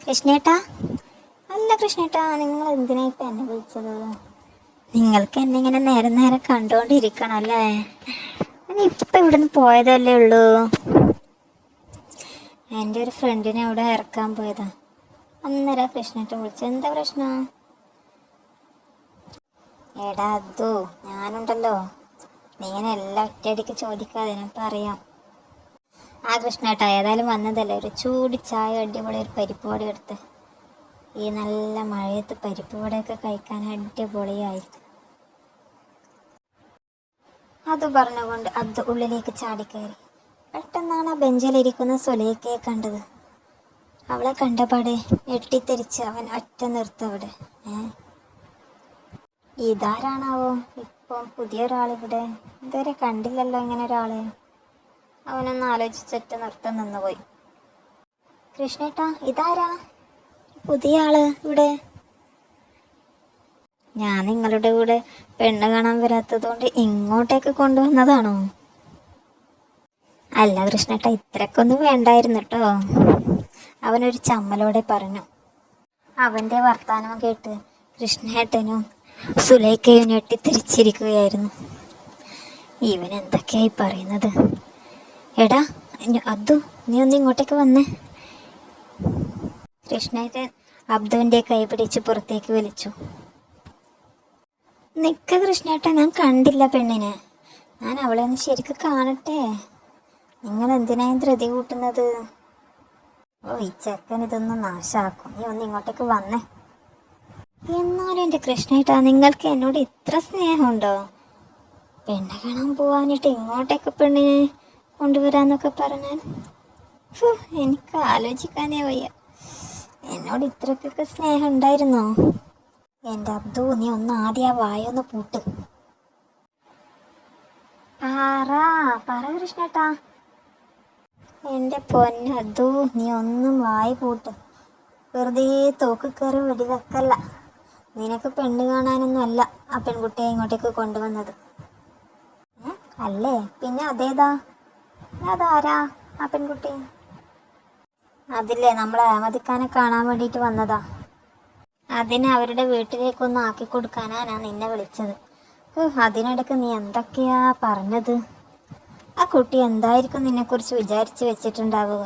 കൃഷ്ണേട്ടാ? അല്ല കൃഷ്ണേട്ടാ നിങ്ങൾ എന്തിനാ എന്നെ വിളിച്ചത്? നിങ്ങൾക്ക് എന്നെ ഇങ്ങനെ നേരം നേരെ കണ്ടുകൊണ്ടിരിക്കണം അല്ലേ ഞാൻ ഇപ്പം ഇവിടുന്ന് പോയതല്ലേ ഉള്ളൂ. എന്റെ ഒരു ഫ്രണ്ടിനെ അവിടെ ഇറക്കാൻ പോയതാ. അന്നേരം കൃഷ്ണേട്ടൻ വിളിച്ചത്. എന്താ പ്രശ്നം? എടാ അതോ ഞാനുണ്ടല്ലോ. നീ ഇങ്ങനെ എല്ലാം ഒറ്റയടിക്ക് ചോദിക്കാതെ ഞാൻ പറയാം. ആ കൃഷ്ണേട്ടാ ഏതായാലും വന്നതല്ലേ? ഒരു ചൂട് ചായ അടിപൊളി ഒരു പരിപ്പ് വട എടുത്ത്. ഈ നല്ല മഴയത്ത് പരിപ്പ് വടയൊക്കെ കഴിക്കാൻ അടിപൊളിയായി. അത് പറഞ്ഞുകൊണ്ട് അത് ഉള്ളിലേക്ക് ചാടിക്കയറി. പെട്ടെന്നാണ് ആ ബെഞ്ചിലിരിക്കുന്ന സുലൈക്കയെ കണ്ടത്. അവളെ കണ്ടപാടെ ഞെട്ടിത്തെരിച്ച് അവൻ ഒറ്റ നിർത്തവിടെ ഏ? ഇതാരാണാവോ? ഇപ്പം പുതിയൊരാളിവിടെ. ഇതുവരെ കണ്ടില്ലല്ലോ ഇങ്ങനെ ഒരാളെ അവനൊന്ന് ആലോചിച്ചിട്ട് നൃത്തം നിന്നുപോയി. കൃഷ്ണേട്ടാ ഇതാരാ? പുതിയ ആൾ ഇവിടെ. ഞാൻ നിങ്ങളുടെ കൂടെ പെണ്ണ് കാണാൻ വരാത്തതുകൊണ്ട് ഇങ്ങോട്ടേക്ക് കൊണ്ടുവന്നതാണോ? അല്ല കൃഷ്ണേട്ട ഇത്രക്കൊന്നും വേണ്ടായിരുന്നു കേട്ടോ അവനൊരു ചമ്മലോടെ പറഞ്ഞു. അവന്റെ വർത്തമാനം കേട്ട് കൃഷ്ണേട്ടനും സുലേഖയും ഞെട്ടിത്തിരിച്ചിരിക്കുകയായിരുന്നു. ഇവൻ എന്തൊക്കെയായി പറയുന്നത്? എടാ അബ്ദു നീ ഒന്ന് ഇങ്ങോട്ടേക്ക് വന്നേ. കൃഷ്ണേട്ടൻ അബ്ദുവിന്റെ കൈ പിടിച്ച് പുറത്തേക്ക് വിളിച്ചു. നിക്ക കൃഷ്ണേട്ടൻ ഞാൻ കണ്ടില്ല പെണ്ണിനെ. ഞാൻ അവളെ ഒന്ന് ശരിക്കും കാണട്ടെ. നിങ്ങൾ എന്തിനായും ധൃതി കൂട്ടുന്നത്? ഓ ഈ ചെക്കൻ ഇതൊന്നും നാശാക്കും. നീ ഒന്ന് ഇങ്ങോട്ടേക്ക് വന്നേ. എന്നാലും എന്റെ കൃഷ്ണേട്ടാ നിങ്ങൾക്ക് എന്നോട് ഇത്ര സ്നേഹമുണ്ടോ? പെണ്ണെ കാണാൻ പോവാനിട്ട് ഇങ്ങോട്ടേക്ക് പെണ്ണിനെ. കൊണ്ടുവരാന്നൊക്കെ പറഞ്ഞാൽ എനിക്ക് ആലോചിക്കാനേ വയ്യ. എന്നോട് ഇത്രക്കൊക്കെ സ്നേഹം ഉണ്ടായിരുന്നോ? എന്റെ അബ്ദു നീ ഒന്ന് ആദ്യം വായൊന്ന് പൂട്ട്. പറ പറ കൃഷ്ണേട്ടാ. എന്റെ പൊന്നബ്ദു നീ ഒന്നും വായി പൂട്ട്. വെറുതെ തോക്ക് കയറി വെടിവെക്കല്ല. നിനക്ക് പെണ്ണ് കാണാനൊന്നും അല്ല ആ പെൺകുട്ടിയെ ഇങ്ങോട്ടേക്ക് കൊണ്ടുവന്നത്? അല്ലേ? പിന്നെ അതേതാ? അതാരാ? ആ പെൺകുട്ടി. അതില്ലേ നമ്മളെ അഹമ്മദിക്കാനെ കാണാൻ വേണ്ടിയിട്ട് വന്നതാ. അതിനെ അവരുടെ വീട്ടിലേക്കൊന്ന് ആക്കി കൊടുക്കാനാ ഞാൻ നിന്നെ വിളിച്ചത്. അതിനിടക്ക് നീ എന്തൊക്കെയാ പറഞ്ഞത്? ആ കുട്ടി എന്തായിരിക്കും നിന്നെക്കുറിച്ച് വിചാരിച്ച് വെച്ചിട്ടുണ്ടാവുക?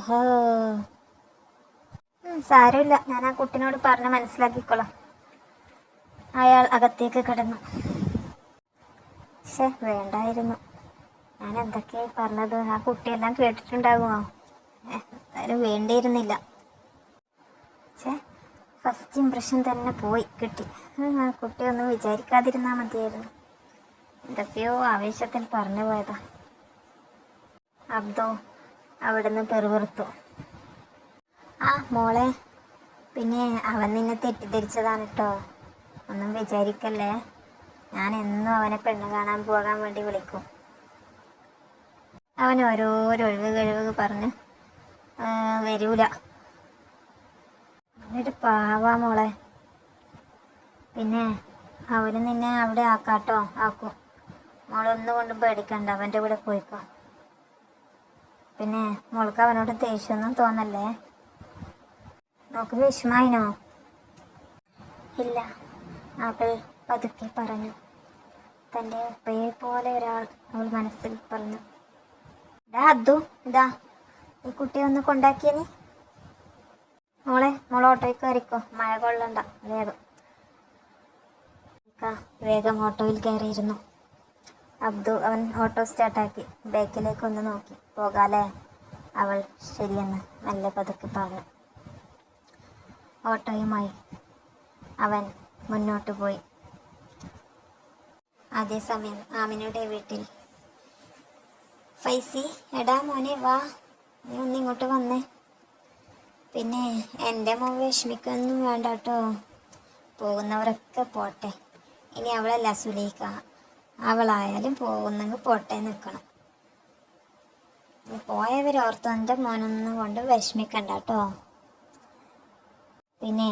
സാരമില്ല. ഞാൻ ആ കുട്ടിനോട് പറഞ്ഞ് മനസ്സിലാക്കിക്കോളാം. അയാൾ അകത്തേക്ക് കിടന്നു. ശേ വേണ്ടായിരുന്നു. ഞാൻ എന്തൊക്കെയായി പറഞ്ഞത്? ആ കുട്ടിയെല്ലാം കേട്ടിട്ടുണ്ടാകുമോ? എന്തായാലും വേണ്ടിയിരുന്നില്ല. ഛേ ഫസ്റ്റ് ഇംപ്രഷൻ തന്നെ പോയി കിട്ടി. ആ കുട്ടിയൊന്നും വിചാരിക്കാതിരുന്നാൽ മതിയായിരുന്നു. എന്തൊക്കെയോ ആവേശത്തിൽ പറഞ്ഞു പോയതാ. അബ്ദോ അവിടുന്ന് പെറുപെറുത്തു. ആ മോളെ പിന്നെ അവൻ നിന്നെ തെറ്റിദ്ധരിച്ചതാണ് കേട്ടോ ഒന്നും വിചാരിക്കല്ലേ? ഞാൻ എന്നും അവനെ പെണ്ണ് കാണാൻ പോകാൻ വേണ്ടി വിളിക്കും. അവൻ ഓരോരൊഴിവ് കഴിവ് പറഞ്ഞ് വരൂല. അവനൊരു പാവാ മോളെ. പിന്നെ അവന് നിന്നെ അവിടെ ആക്കാട്ടോ ആക്കും. മോളൊന്നും കൊണ്ട് പേടിക്കണ്ട അവന്റെ കൂടെ പോയിക്കോ. പിന്നെ മോൾക്ക് അവനോട് ദേഷ്യമൊന്നും തോന്നല്ലേ? നോക്ക് വിഷമായിനോ? ഇല്ല. അവൾ പതുക്കെ പറഞ്ഞു. തന്റെ ഉപ്പയെ പോലെ ഒരാൾ അവൾ മനസ്സിൽ പറഞ്ഞു. ഡാ അദ്ദു ഇതാ. ഈ കുട്ടിയെ ഒന്ന് കൊണ്ടാക്കിയ നീ. മോളെ മോൾ ഓട്ടോയിൽ കയറിക്കോ. മഴ കൊള്ളണ്ട വേഗം. വേഗം ഓട്ടോയിൽ കയറിയിരുന്നു. അബ്ദു അവൻ ഓട്ടോ സ്റ്റാർട്ടാക്കി. ബാക്കിലേക്ക് ഒന്ന് നോക്കി. പോകാലേ? അവൾ ശരിയെന്ന് നല്ല പതുക്കെ പറഞ്ഞു. ഓട്ടോയുമായി അവൻ മുന്നോട്ട് പോയി. അതേസമയം ആമിനയുടെ വീട്ടിൽ ഫൈസി എടാ മോനെ വാ. നീ ഒന്ന് ഇങ്ങോട്ട് വന്നേ. പിന്നെ എന്റെ മോൻ വിഷമിക്കൊന്നും വേണ്ട കേട്ടോ. പോകുന്നവരൊക്കെ പോട്ടെ. ഇനി അവളല്ല സുലീക്ക അവളായാലും പോകുന്നെങ്കിൽ പോട്ടെ നിൽക്കണം പോയവരോർത്ത് എന്റെ മോനൊന്നും കൊണ്ട് വിഷമിക്കണ്ട കേട്ടോ. പിന്നെ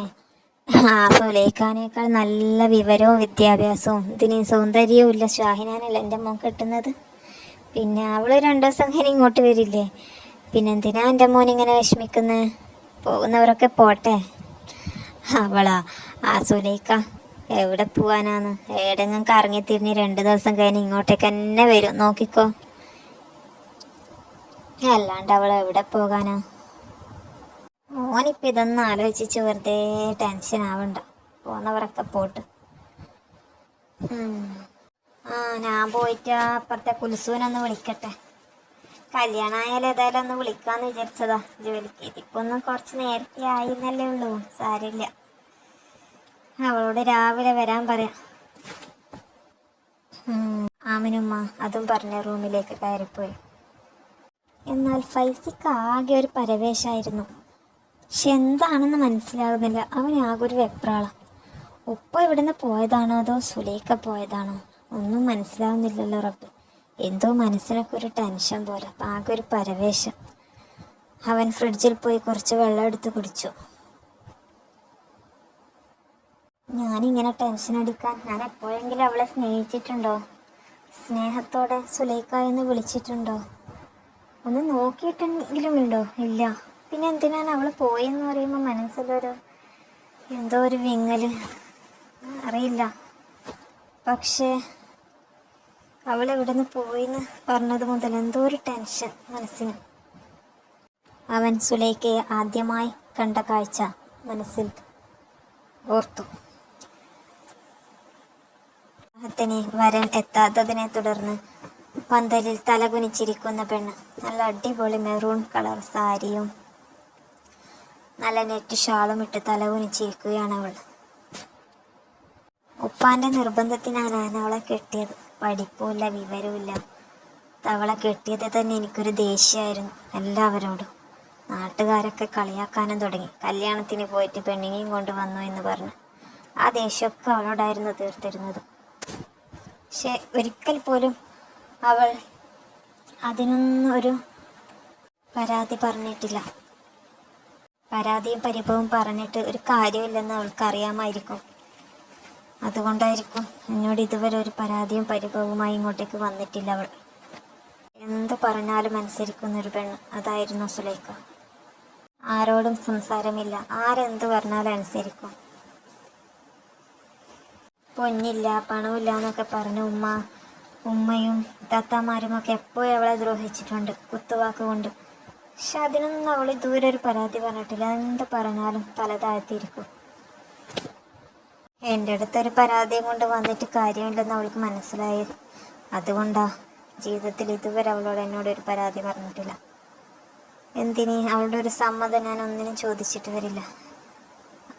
ആ സുലൈഖാനേക്കാൾ നല്ല വിവരവും വിദ്യാഭ്യാസവും. ഇതിന് സൗന്ദര്യവും ഇല്ല. ഷാഹിനാനല്ല എന്റെ മോൻ കിട്ടുന്നത്? പിന്നെ അവൾ രണ്ടു ദിവസം കഴിഞ്ഞ് ഇങ്ങോട്ട് വരില്ലേ? പിന്നെ എന്തിനാ എന്റെ മോൻ ഇങ്ങനെ വിഷമിക്കുന്നത് പോകുന്നവരൊക്കെ പോട്ടെ. അവളാ ആ എവിടെ പോവാനാന്ന്? ഏടെങ്ങും കറങ്ങി തിരിഞ്ഞ് രണ്ട് ദിവസം കഴിഞ്ഞ് ഇങ്ങോട്ടേക്ക് തന്നെ വരും നോക്കിക്കോ. അല്ലാണ്ട് അവൾ എവിടെ പോകാനാ? മോനിപ്പോൾ ഇതൊന്നും ആലോചിച്ച് വെറുതെ ടെൻഷൻ ആവണ്ട പോന്നവരൊക്കെ പോട്ട്. ആ ഞാൻ പോയിട്ട് അപ്പുറത്തെ കുൽസൂനൊന്ന് വിളിക്കട്ടെ. കല്യാണമായാലും ഏതായാലും ഒന്ന് വിളിക്കാന്ന് വിചാരിച്ചതാ ജോലിക്ക്. ഇതിപ്പൊന്നും കുറച്ച് നേരത്തെ ആയിന്നല്ലേ ഉള്ളൂ സാരില്ല അവളോട് രാവിലെ വരാൻ പറയാം. ആമിനുമ്മ അതും പറഞ്ഞ റൂമിലേക്ക് കയറിപ്പോയി. എന്നാൽ ഫൈസിക്ക് ആകെ ഒരു പരവേശായിരുന്നു. പക്ഷെ എന്താണെന്ന് മനസ്സിലാകുന്നില്ല. അവൻ ആകെ ഒരു വെപ്രാളം. ഉപ്പ ഇവിടുന്ന് പോയതാണോ അതോ സുലേഖ പോയതാണോ? ഒന്നും മനസ്സിലാവുന്നില്ലല്ലോ റബ്ബ്. എന്തോ മനസ്സിനൊക്കെ ഒരു ടെൻഷൻ പോലെ അപ്പം ആകെ ഒരു പരവേശം. അവൻ ഫ്രിഡ്ജിൽ പോയി കുറച്ച് വെള്ളം എടുത്ത് കുടിച്ചു. ഞാനിങ്ങനെ ടെൻഷൻ അടിക്കാൻ ഞാൻ എപ്പോഴെങ്കിലും അവളെ സ്നേഹിച്ചിട്ടുണ്ടോ? സ്നേഹത്തോടെ സുലൈക്ക എന്ന് വിളിച്ചിട്ടുണ്ടോ? ഒന്ന് നോക്കിയിട്ടെങ്കിലും ഉണ്ടോ? ഇല്ല. പിന്നെ എന്തിനാണ് അവൾ പോയെന്ന് പറയുമ്പോൾ മനസ്സിലൊരു എന്തോ ഒരു വിങ്ങൽ? അറിയില്ല. പക്ഷേ അവൾ ഇവിടുന്ന് പോയിന്ന് പറഞ്ഞത് മുതൽ എന്തോ ഒരു ടെൻഷൻ മനസ്സിന്. അവൻ സുലൈഖയെ ആദ്യമായി കണ്ട കാഴ്ച മനസ്സിൽ ഓർത്തു. അദ്ദേഹത്തിന് വരൻ എത്താത്തതിനെ തുടർന്ന് പന്തലിൽ തലകുനിച്ചിരിക്കുന്ന പെണ്ണ് നല്ല അടിപൊളി മെറൂൺ കളർ സാരിയും നല്ല നെറ്റ് ഷാളും ഇട്ട് തലകുനിച്ചിരിക്കുകയാണ് അവൾ. ഉപ്പാന്റെ നിർബന്ധത്തിനാണ് അവളെ കെട്ടിയത്. പഠിപ്പുമില്ല വിവരവുമില്ല. തവള കെട്ടിയത് തന്നെ എനിക്കൊരു ദേഷ്യമായിരുന്നു എല്ലാവരോടും. നാട്ടുകാരൊക്കെ കളിയാക്കാനും തുടങ്ങി. കല്യാണത്തിന് പോയിട്ട് പെണ്ണിനെയും കൊണ്ട് വന്നു എന്ന് പറഞ്ഞു. ആ ദേഷ്യമൊക്കെ അവളോടായിരുന്നു തീർത്തിരുന്നത്. പക്ഷെ ഒരിക്കൽ പോലും അവൾ അതിനൊന്നും ഒരു പരാതി പറഞ്ഞിട്ടില്ല. പരാതിയും പരിഭവവും പറഞ്ഞിട്ട് ഒരു കാര്യമില്ലെന്ന് അവൾക്ക് അറിയാമായിരിക്കും അതുകൊണ്ടായിരിക്കും എന്നോട് ഇതുവരെ ഒരു പരാതിയും പരിഭവവുമായി ഇങ്ങോട്ടേക്ക് വന്നിട്ടില്ല അവൾ. എന്ത് പറഞ്ഞാലും അനുസരിക്കുന്ന ഒരു പെണ്ണ്. അതായിരുന്നു സുലൈഖ. ആരോടും സംസാരമില്ല. ആരെന്ത് പറഞ്ഞാലും അനുസരിക്കും. പൊന്നില്ല പണമില്ല എന്നൊക്കെ പറഞ്ഞ ഉമ്മ ഉമ്മയും താത്താമാരും ഒക്കെ എപ്പോഴും അവളെ ദ്രോഹിച്ചിട്ടുണ്ട് കുത്തുവാക്ക് കൊണ്ട് പക്ഷെ അതിനൊന്നും അവൾ ഇതുവരെ ഒരു പരാതി പറഞ്ഞിട്ടില്ല. എന്ത് പറഞ്ഞാലും തല താഴ്ത്തിയിരിക്കും. എന്റെ അടുത്ത് ഒരു പരാതിയും കൊണ്ട് വന്നിട്ട് കാര്യമില്ലെന്ന് അവൾക്ക് മനസ്സിലായത്. അതുകൊണ്ടാ ജീവിതത്തിൽ ഇതുവരെ അവളോട് എന്നോട് ഒരു പരാതി പറഞ്ഞിട്ടില്ല. എന്തിന്? അവളുടെ ഒരു സമ്മതം ഞാൻ ഒന്നിനും ചോദിച്ചിട്ട് വരില്ല.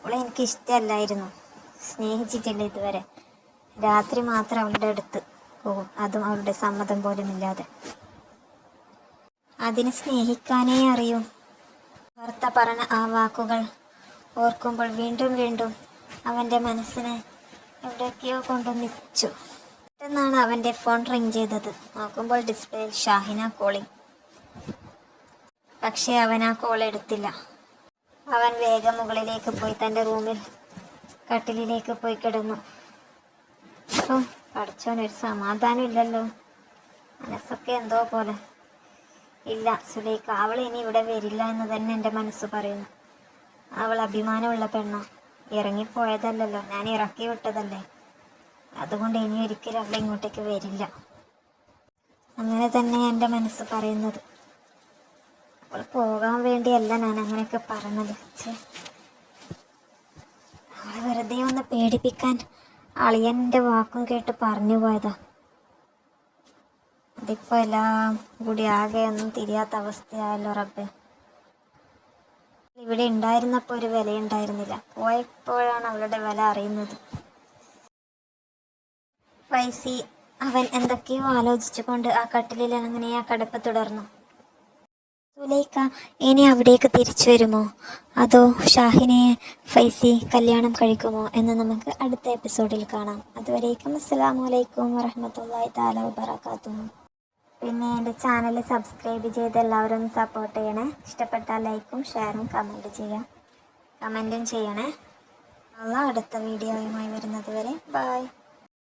അവളെ എനിക്ക് ഇഷ്ടമല്ലായിരുന്നു. സ്നേഹിച്ചിട്ടില്ല ഇതുവരെ. രാത്രി മാത്രം അവളുടെ അടുത്ത് പോകും. അതും അവളുടെ സമ്മതം പോലും ഇല്ലാതെ അതിനെ സ്നേഹിക്കാനേ അറിയൂ. ഭർത്ത പറഞ്ഞ ആ വാക്കുകൾ ഓർക്കുമ്പോൾ വീണ്ടും വീണ്ടും അവന്റെ മനസ്സിനെ എവിടെയൊക്കെയോ കൊണ്ടുവന്നിച്ചു പെട്ടെന്നാണ് അവന്റെ ഫോൺ റിങ് ചെയ്തത്. നോക്കുമ്പോൾ ഡിസ്പ്ലേയിൽ ഷാഹിന കോളിംഗ് പക്ഷേ അവൻ ആ കോൾ എടുത്തില്ല. അവൻ വേഗം മുകളിലേക്ക് പോയി തന്റെ റൂമിൽ കട്ടിലിലേക്ക് പോയി കിടന്നു. ഓ പഠിച്ചവനൊരു സമാധാനം ഇല്ലല്ലോ. മനസ്സൊക്കെ എന്തോ പോലെ. ഇല്ല സുലേഖ അവൾ ഇനി ഇവിടെ വരില്ല എന്ന് തന്നെ എന്റെ മനസ്സ് പറയുന്നു. അവൾ അഭിമാനമുള്ള പെണ്ണ. ഇറങ്ങിപ്പോയതല്ലല്ലോ. ഞാൻ ഇറക്കി വിട്ടതല്ലേ. അതുകൊണ്ട് ഇനി ഒരിക്കലും അവൾ ഇങ്ങോട്ടേക്ക് വരില്ല. അങ്ങനെ തന്നെ എന്റെ മനസ്സ് പറയുന്നത്. അവൾ പോകാൻ വേണ്ടിയല്ല ഞാൻ അങ്ങനെയൊക്കെ പറഞ്ഞത്. അവളെ വെറുതെ ഒന്ന് പേടിപ്പിക്കാൻ അളിയന്റെ വാക്കും കേട്ട് പറഞ്ഞു പോയതാ. അതിപ്പോ എല്ലാം കൂടി ആകെ ഒന്നും തിരിയാത്ത അവസ്ഥയായല്ലോ റബ്ബെ. ഇവിടെ ഉണ്ടായിരുന്നപ്പോൾ ഒരു വിലയുണ്ടായിരുന്നില്ല. പോയപ്പോഴാണ് അവളുടെ വില അറിയുന്നത്. പൈസി അവൻ എന്തൊക്കെയോ ആലോചിച്ചുകൊണ്ട് ആ കട്ടിലിൽ അങ്ങനെ ആ കടപ്പ് തുടർന്നു. സുലൈക്ക ഇനി അവിടേക്ക് തിരിച്ചു വരുമോ? അതോ ഷാഹിനെ ഫൈസി കല്യാണം കഴിക്കുമോ എന്ന് നമുക്ക് അടുത്ത എപ്പിസോഡിൽ കാണാം. അതുവരേക്കും അസ്സലാമു അലൈക്കും വറഹമത്തല്ലാഹി താല വബറകാതുഹു. പിന്നെ എന്റെ ചാനൽ സബ്സ്ക്രൈബ് ചെയ്ത് എല്ലാവരും ഒന്ന് സപ്പോർട്ട് ചെയ്യണേ. ഇഷ്ടപ്പെട്ട ലൈക്കും ഷെയറും കമന്റ് ചെയ്യാം. കമന്റും ചെയ്യണേ. നാളെ അടുത്ത വീഡിയോയുമായി വരുന്നത് വരെ ബൈ